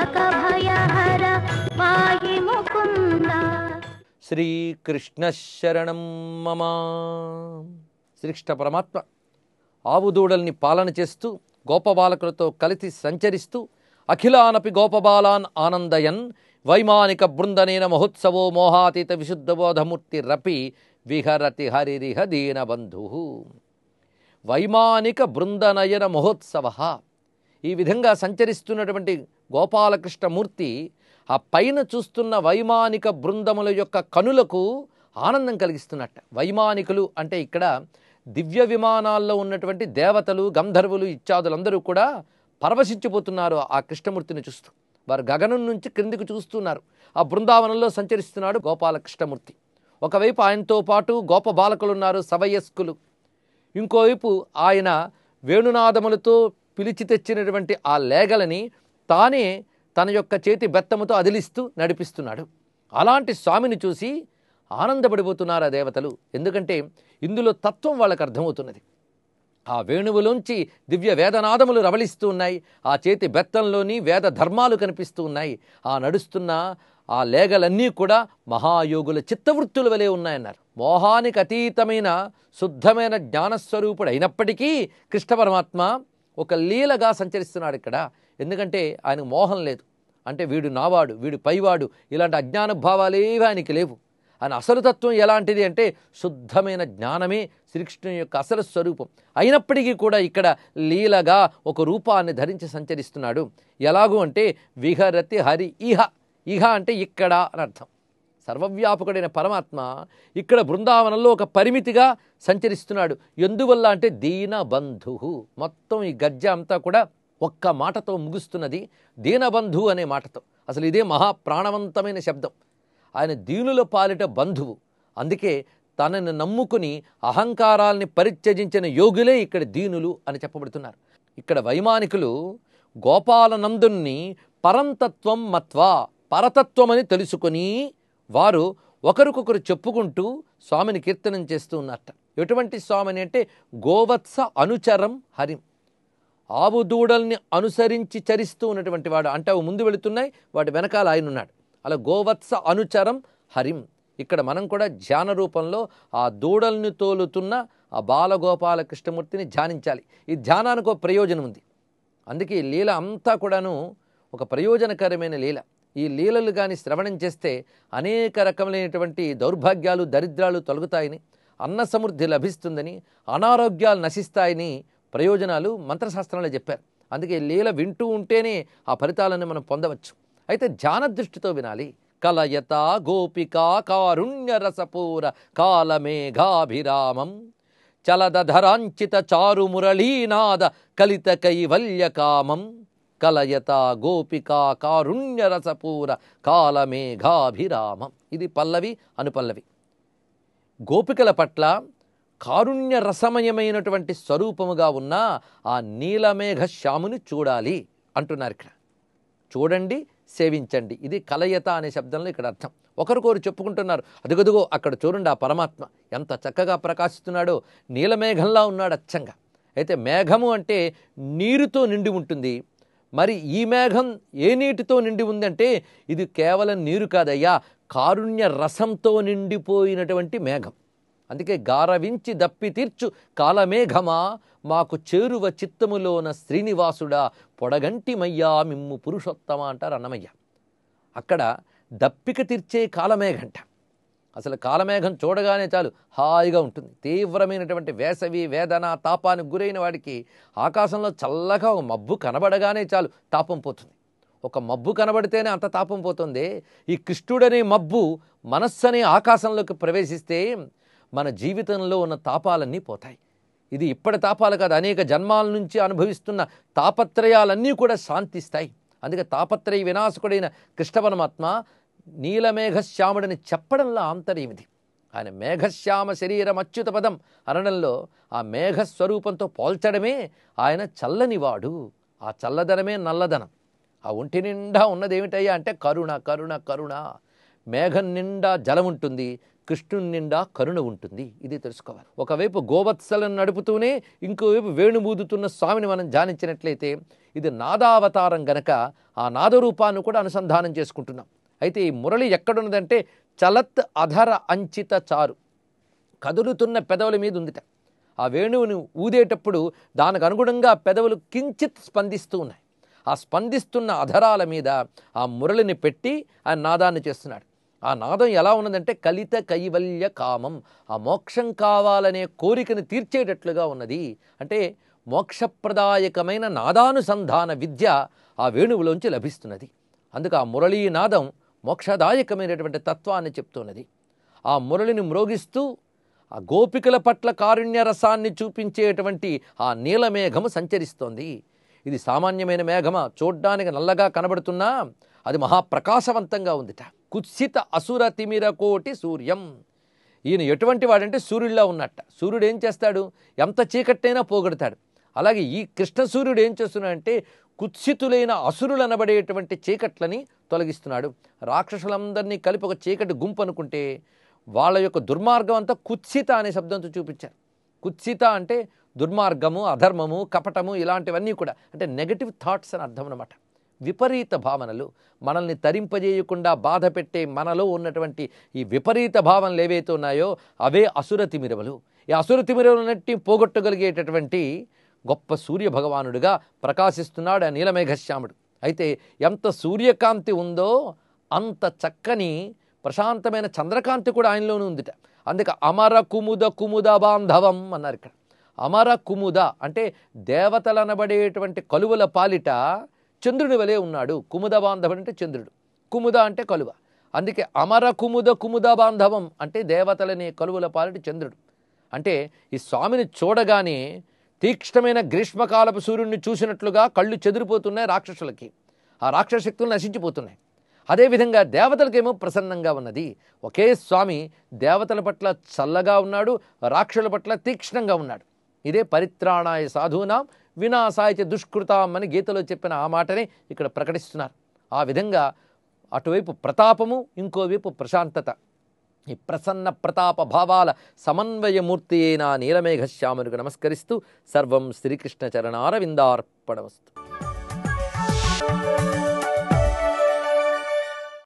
लोकभयहर पाहि मुकुन्द శ్రీకృష్ణ శరణం మమ శ్రీకృష్ణ పరమాత్మ ఆవుదూడల్ని పాలన చేస్తూ గోపబాలకులతో కలిసి సంచరిస్తూ అఖిలానపి గోపబాలాన్ ఆనందయన్ వైమానిక బృందనేన మహోత్సవో మోహాతీత విశుద్ధబోధమూర్తి రపి విహరతి హరిరిహ దీనబంధు వైమానిక బృందనయన మహోత్సవ ఈ విధంగా సంచరిస్తున్నటువంటి గోపాలకృష్ణమూర్తి ఆ పైన చూస్తున్న వైమానిక బృందముల యొక్క కనులకు ఆనందం కలిగిస్తున్నట్ట. వైమానికులు అంటే ఇక్కడ దివ్య విమానాల్లో ఉన్నటువంటి దేవతలు గంధర్వులు ఇత్యాదులందరూ కూడా పరవశించిపోతున్నారు ఆ కృష్ణమూర్తిని చూస్తూ. వారు గగనం నుంచి క్రిందికి చూస్తున్నారు. ఆ బృందావనంలో సంచరిస్తున్నాడు గోపాలకృష్ణమూర్తి. ఒకవైపు ఆయనతో పాటు గోప బాలకులు ఉన్నారు సవయస్కులు. ఇంకోవైపు ఆయన వేణునాదములతో పిలిచి తెచ్చినటువంటి ఆ లేగలని తానే తన యొక్క చేతి బెత్తముతో అదిలిస్తూ నడిపిస్తున్నాడు. అలాంటి స్వామిని చూసి ఆనందపడిపోతున్నారు ఆ దేవతలు? ఎందుకంటే ఇందులో తత్వం వాళ్ళకు అర్థమవుతున్నది. ఆ వేణువులోంచి దివ్య వేదనాదములు రవళిస్తూ ఉన్నాయి. ఆ చేతి బెత్తంలోని వేద ధర్మాలు కనిపిస్తూ ఉన్నాయి. ఆ నడుస్తున్న ఆ లేగలన్నీ కూడా మహాయోగుల చిత్తవృత్తుల వలె ఉన్నాయన్నారు. మోహానికి అతీతమైన శుద్ధమైన జ్ఞానస్వరూపుడు అయినప్పటికీ కృష్ణ పరమాత్మ ఒక లీలగా సంచరిస్తున్నాడు ఇక్కడ. ఎందుకంటే ఆయనకు మోహం లేదు. అంటే వీడు నావాడు వీడు పైవాడు ఇలాంటి అజ్ఞాన భావాలేవి ఆయనకి లేవు. ఆయన అసలు తత్వం ఎలాంటిది అంటే శుద్ధమైన జ్ఞానమే శ్రీకృష్ణుని యొక్క అసలు స్వరూపం. అయినప్పటికీ కూడా ఇక్కడ లీలగా ఒక రూపాన్ని ధరించి సంచరిస్తున్నాడు. ఎలాగూ అంటే విహరతి హరి ఇహ. ఇహ అంటే ఇక్కడ అని అర్థం. సర్వవ్యాపకుడైన పరమాత్మ ఇక్కడ బృందావనంలో ఒక పరిమితిగా సంచరిస్తున్నాడు. ఎందువల్ల అంటే దీన బంధు మొత్తం ఈ గజ్జ అంతా కూడా ఒక్క మాటతో ముగుస్తున్నది దీనబంధు అనే మాటతో. అసలు ఇదే మహా ప్రాణవంతమైన శబ్దం. ఆయన దీనుల పాలిట బంధువు. అందుకే తనని నమ్ముకుని అహంకారాల్ని పరిత్యజించిన యోగులే ఇక్కడ దీనులు అని చెప్పబడుతున్నారు. ఇక్కడ వైమానికులు గోపాలనందుని పరంతత్వం మత్వా పరతత్వమని తెలుసుకొని వారు ఒకరికొకరు చెప్పుకుంటూ స్వామిని కీర్తనం చేస్తూ ఉన్నట్ట ఎటువంటి స్వామిని అంటే గోవత్స అనుచరం హరిం. ఆవు దూడల్ని అనుసరించి చరిస్తూ ఉన్నటువంటి వాడు అంటే అవి ముందు వెళుతున్నాయి వాటి వెనకాల ఆయన ఉన్నాడు. అలా గోవత్స అనుచరం హరిం. ఇక్కడ మనం కూడా ధ్యాన రూపంలో ఆ దూడల్ని తోలుతున్న ఆ బాలగోపాల కృష్ణమూర్తిని ధ్యానించాలి. ఈ ధ్యానానికి ఒక ప్రయోజనం ఉంది. అందుకే ఈ లీల అంతా కూడాను ఒక ప్రయోజనకరమైన లీల. ఈ లీలలు కానీ శ్రవణం చేస్తే అనేక రకములైనటువంటి దౌర్భాగ్యాలు దరిద్రాలు తొలగుతాయని అన్న సమృద్ధి లభిస్తుందని అనారోగ్యాలు నశిస్తాయని ప్రయోజనాలు మంత్రశాస్త్రంలో చెప్పారు. అందుకే లీల వింటూ ఉంటేనే ఆ ఫలితాలను మనం పొందవచ్చు. అయితే ధ్యాన దృష్టితో వినాలి. కలయత గోపికా కారుణ్య రసపూర కాలమేఘాభిరామం. చలదధరాంచిత చారు మురళీనాద కలిత కైవల్య కామం. కలయత గోపికా కారుణ్య రసపూర కాలమేఘాభిరామం. ఇది పల్లవి అనుపల్లవి. గోపికల పట్ల కారుణ్య రసమయమైనటువంటి స్వరూపముగా ఉన్న ఆ నీలమేఘ శ్యాముని చూడాలి అంటున్నారు ఇక్కడ. చూడండి సేవించండి. ఇది కలయత అనే శబ్దంలో ఇక్కడ అర్థం. ఒకరికొరు చెప్పుకుంటున్నారు. అదుగదుగో అక్కడ చూడండి ఆ పరమాత్మ. ఎంత చక్కగా ప్రకాశిస్తున్నాడో. నీలమేఘంలా ఉన్నాడు అచ్చంగా. అయితే మేఘము అంటే నీరుతో నిండి ఉంటుంది. మరి ఈ మేఘం ఏ నీటితో నిండి ఉందంటే ఇది కేవలం నీరు కాదయ్యా. కారుణ్య రసంతో నిండిపోయినటువంటి మేఘం. అందుకే గారవించి దప్పి తీర్చు. కాలమేఘమా మాకు చేరువ చిత్తములోన శ్రీనివాసుడా పొడగంటిమయ్యా మిమ్ము పురుషోత్తమ అంటారు అన్నమయ్య. అక్కడ దప్పిక తీర్చే కాలమేఘంట. అసలు కాలమేఘం చూడగానే చాలు హాయిగా ఉంటుంది. తీవ్రమైనటువంటి వేసవి వేదన తాపానికి గురైన వాడికి ఆకాశంలో చల్లగా ఒక మబ్బు కనబడగానే చాలు తాపం పోతుంది. ఒక మబ్బు కనబడితేనే అంత తాపం పోతుంది. ఈ కృష్ణుడనే మబ్బు మనస్సు అనే ఆకాశంలోకి ప్రవేశిస్తే మన జీవితంలో ఉన్న తాపాలన్నీ పోతాయి. ఇది ఇప్పటి తాపాలు కాదు అనేక జన్మాల నుంచి అనుభవిస్తున్న తాపత్రయాలన్నీ కూడా శాంతిస్తాయి. అందుకే తాపత్రయ వినాశకుడైన కృష్ణ పరమాత్మ నీలమేఘశ్యాముడని చెప్పడంలో ఆంతర్యమిది. ఆయన మేఘశ్యామ శరీరం అచ్యుత పదం అనడంలో ఆ మేఘస్వరూపంతో పోల్చడమే ఆయన చల్లనివాడు. ఆ చల్లదనమే నల్లదనం ఆ ఒంటి నిండా ఉన్నదేమిటయ్యా అంటే కరుణ కరుణ కరుణ. మేఘం నిండా జలం ఉంటుంది కృష్ణుని నిండా కరుణ ఉంటుంది. ఇది తెలుసుకోవాలి. ఒకవైపు గోవత్సలను నడుపుతూనే ఇంకోవైపు వేణుమూదుతున్న స్వామిని మనం ధ్యానించినట్లయితే ఇది నాదావతారం గనక ఆ నాదరూపాన్ని కూడా అనుసంధానం చేసుకుంటున్నాం. అయితే ఈ మురళి ఎక్కడున్నదంటే చలత్ అధర అంచిత చారు. కదులుతున్న పెదవుల మీద ఉందిట. ఆ వేణువుని ఊదేటప్పుడు దానికి అనుగుణంగా పెదవులు కించిత్ స్పందిస్తూ ఉన్నాయి. ఆ స్పందిస్తున్న అధరాల మీద ఆ మురళిని పెట్టి ఆ నాదాన్ని చేస్తున్నాడు. ఆ నాదం ఎలా ఉన్నదంటే కలిత కైవల్య కామం. ఆ మోక్షం కావాలనే కోరికను తీర్చేటట్లుగా ఉన్నది. అంటే మోక్షప్రదాయకమైన నాదానుసంధాన విద్య ఆ వేణువులోంచి లభిస్తున్నది. అందుకు ఆ మురళీ నాదం మోక్షదాయకమైనటువంటి తత్వాన్ని చెప్తున్నది. ఆ మురళిని మ్రోగిస్తూ ఆ గోపికల పట్ల కారుణ్య రసాన్ని చూపించేటువంటి ఆ నీలమేఘము సంచరిస్తోంది. ఇది సామాన్యమైన మేఘమా? చూడ్డానికి నల్లగా కనబడుతున్నా అది మహాప్రకాశవంతంగా ఉందిట. కుత్సిత అసుర తిమిర కోటి సూర్యం. ఈయన ఎటువంటి వాడంటే సూర్యుడిలా ఉన్నట్ట. సూర్యుడు ఏం చేస్తాడు? ఎంత చీకట్టైనా పోగొడతాడు. అలాగే ఈ కృష్ణ సూర్యుడు ఏం చేస్తున్నాడంటే కుత్సితులైన అసురులు అనబడేటువంటి చీకట్లని తొలగిస్తున్నాడు. రాక్షసులందరినీ కలిపి ఒక చీకటి గుంపు అనుకుంటే వాళ్ళ యొక్క దుర్మార్గం అంతా కుత్సిత అనే శబ్దంతో చూపించారు. కుత్సిత అంటే దుర్మార్గము అధర్మము కపటము ఇలాంటివన్నీ కూడా. అంటే నెగటివ్ థాట్స్ అని అర్థం అనమాట విపరీత భావనలు మనల్ని తరింపజేయకుండా బాధ పెట్టే మనలో ఉన్నటువంటి ఈ విపరీత భావనలు ఏవైతే ఉన్నాయో అవే అసుర తిమిరవలు ఈ అసుర తిమిరవలన్నింటినీ పోగొట్టగలిగేటటువంటి గొప్ప సూర్య భగవానుడిగా ప్రకాశిస్తున్నాడు ఆ నీలమేఘశ్యాముడు. అయితే ఎంత సూర్యకాంతి ఉందో అంత చక్కని ప్రశాంతమైన చంద్రకాంతి కూడా ఆయనలోనే ఉందిట. అందుకే అమర కుముద కుముద బాంధవం అన్నారు ఇక్కడ. అమర కుముద అంటే దేవతలనబడేటువంటి కలువల పాలిట చంద్రుడి వలె ఉన్నాడు. కుముద బాంధవం అంటే చంద్రుడు. కుముద అంటే కలువ. అందుకే అమర కుముద కుముద బాంధవం అంటే దేవతలనే కలువల పాలిట చంద్రుడు. అంటే ఈ స్వామిని చూడగానే తీక్ష్ణమైన గ్రీష్మకాలపు సూర్యుడిని చూసినట్లుగా కళ్ళు చెదిరిపోతున్నాయి రాక్షసులకి. ఆ రాక్షస శక్తులు నశించిపోతున్నాయి. అదేవిధంగా దేవతలకేమో ప్రసన్నంగా ఉన్నది. ఒకే స్వామి దేవతల పట్ల చల్లగా ఉన్నాడు రాక్షసుల పట్ల తీక్ష్ణంగా ఉన్నాడు. ఇదే పరిత్రాణాయ సాధూనాం. వినాశాయ దుష్కృతాం అని గీతలో చెప్పిన ఆ మాటనే ఇక్కడ ప్రకటిస్తున్నారు. ఆ విధంగా అటువైపు ప్రతాపము ఇంకోవైపు ప్రశాంతత. ఈ ప్రసన్న ప్రతాప భావాల సమన్వయమూర్తి అయిన నీలమేఘశ్యామునికి నమస్కరిస్తూ సర్వం శ్రీకృష్ణ చరణారవిందార్పణమస్తు